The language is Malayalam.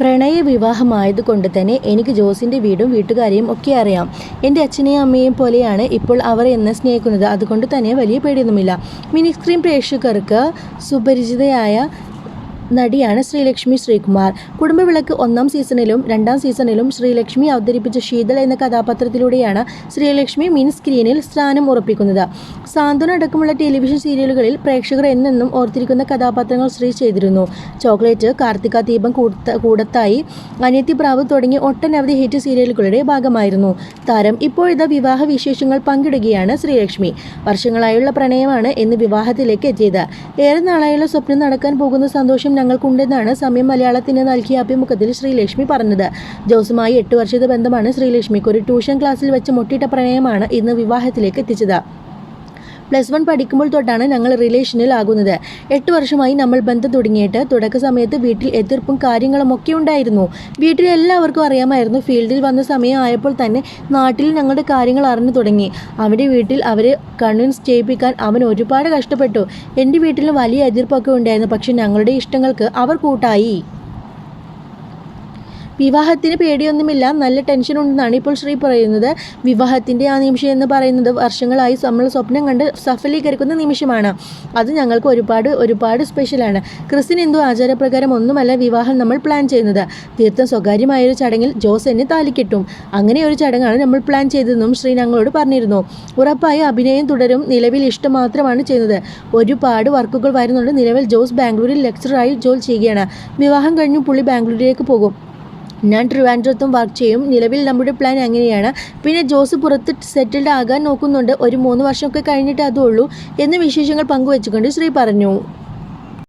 പ്രണയ വിവാഹമായതുകൊണ്ട് തന്നെ എനിക്ക് ജോസിന്റെ വീടും വീട്ടുകാരെയും ഒക്കെ അറിയാം. എന്റെ അച്ഛനെയും അമ്മയെയും പോലെയാണ് ഇപ്പോൾ അവർ എന്നെ സ്നേഹിക്കുന്നത്. അതുകൊണ്ട് തന്നെ വലിയ പേടിയൊന്നുമില്ല. മിനി സ്ക്രീൻ പ്രേക്ഷകർക്ക് സുപരിചിതയായ നടിയാണ് ശ്രീലക്ഷ്മി ശ്രീകുമാർ. കുടുംബവിളക്ക് ഒന്നാം സീസണിലും രണ്ടാം സീസണിലും ശ്രീലക്ഷ്മി അവതരിപ്പിച്ച ശീതൾ എന്ന കഥാപാത്രത്തിലൂടെയാണ് ശ്രീലക്ഷ്മി മിൻ സ്ക്രീനിൽ സ്ഥാനം ഉറപ്പിക്കുന്നത്. സാന്ത്വന അടക്കമുള്ള ടെലിവിഷൻ സീരിയലുകളിൽ പ്രേക്ഷകർ എന്നെന്നും ഓർത്തിരിക്കുന്ന കഥാപാത്രങ്ങൾ ശ്രീ ചെയ്തിരുന്നു. ചോക്ലേറ്റ് കാർത്തിക ദീപം കൂടത്ത കൂടത്തായി അനിയത്തി പ്രാവ് തുടങ്ങിയ ഒട്ടനവധി ഹിറ്റ് സീരിയലുകളുടെ ഭാഗമായിരുന്നു. താരം ഇപ്പോഴത്തെ വിവാഹ വിശേഷങ്ങൾ പങ്കിടുകയാണ് ശ്രീലക്ഷ്മി. വർഷങ്ങളായുള്ള പ്രണയമാണ് ഇന്ന് വിവാഹത്തിലേക്ക് എത്തിയത്. ഏറെ നാളായുള്ള സ്വപ്നം നടക്കാൻ പോകുന്ന സന്തോഷം ഞങ്ങൾക്കുണ്ടെന്നാണ് സമയം മലയാളത്തിന് നൽകിയ അഭിമുഖത്തിൽ ശ്രീലക്ഷ്മി പറഞ്ഞത്. ജോസുമായി എട്ട് വർഷത്തെ ബന്ധമാണ് ശ്രീലക്ഷ്മിക്ക് ഒരു ട്യൂഷൻ ക്ലാസ്സിൽ വെച്ച് മുട്ടിയിട്ട പ്രണയമാണ് ഇന്ന് വിവാഹത്തിലേക്ക് എത്തിച്ചത്. പ്ലസ് വൺ പഠിക്കുമ്പോൾ തൊട്ടാണ് ഞങ്ങൾ റിലേഷനിൽ ആകുന്നത് എട്ട് വർഷമായി നമ്മൾ ബന്ധം തുടങ്ങിയിട്ട് തുടക്ക സമയത്ത് വീട്ടിൽ എതിർപ്പും കാര്യങ്ങളും ഒക്കെ ഉണ്ടായിരുന്നു. വീട്ടിൽ എല്ലാവർക്കും അറിയാമായിരുന്നു ഫീൽഡിൽ വന്ന സമയമായപ്പോൾ തന്നെ നാട്ടിൽ ഞങ്ങളുടെ കാര്യങ്ങൾ അറിഞ്ഞു തുടങ്ങി. അവിടെ വീട്ടിൽ അവരെ കൺവിൻസ് ചെയ്യിപ്പിക്കാൻ അവൻ ഒരുപാട് കഷ്ടപ്പെട്ടു. എന്റെ വീട്ടിൽ വലിയ എതിർപ്പൊക്കെ ഉണ്ടായിരുന്നു. പക്ഷെ ഞങ്ങളുടെ ഇഷ്ടങ്ങൾക്ക് അവർ കൂട്ടായി. വിവാഹത്തിന് പേടിയൊന്നുമില്ല. നല്ല ടെൻഷൻ ഉണ്ടെന്നാണ് ഇപ്പോൾ ശ്രീ പറയുന്നത്. വിവാഹത്തിന്റെ ആ നിമിഷം എന്ന് പറയുന്നത് വർഷങ്ങളായി നമ്മൾ സ്വപ്നം കണ്ട് സഫലീകരിക്കുന്ന നിമിഷമാണ്. അത് ഞങ്ങൾക്ക് ഒരുപാട് ഒരുപാട് സ്പെഷ്യലാണ് ക്രിസ്ത്യൻ ഹിന്ദു ആചാരപ്രകാരം ഒന്നുമല്ല വിവാഹം നമ്മൾ പ്ലാൻ ചെയ്യുന്നത്. തീർത്ഥം സ്വകാര്യമായൊരു ചടങ്ങിൽ ജോസ് എന്നെ താലിക്കിട്ടും അങ്ങനെ ഒരു ചടങ്ങാണ് നമ്മൾ പ്ലാൻ ചെയ്തതെന്നും ശ്രീ ഞങ്ങളോട് പറഞ്ഞിരുന്നു. ഉറപ്പായി അഭിനയം തുടരും. നിലവിൽ ഇഷ്ടം മാത്രമാണ് ചെയ്യുന്നത്. ഒരുപാട് വർക്കുകൾ വരുന്നുണ്ട്. നിലവിൽ ജോസ് ബാംഗ്ലൂരിൽ ലെക്ചറായി ജോലി ചെയ്യുകയാണ്. വിവാഹം കഴിഞ്ഞു പുള്ളി ബാംഗ്ലൂരിലേക്ക് പോകും. ഞാൻ ട്രിവാൻഡ്രത്തും വർക്ക് ചെയ്യും. നിലവിൽ നമ്മുടെ പ്ലാൻ അങ്ങനെയാണ് പിന്നെ ജോസ് പുറത്ത് സെറ്റിൽഡ് ആകാൻ നോക്കുന്നുണ്ട്. ഒരു മൂന്ന് വർഷമൊക്കെ കഴിഞ്ഞിട്ട് അതുള്ളൂ എന്ന് വിശേഷങ്ങൾ പങ്കുവെച്ചുകൊണ്ട് ശ്രീ പറഞ്ഞു.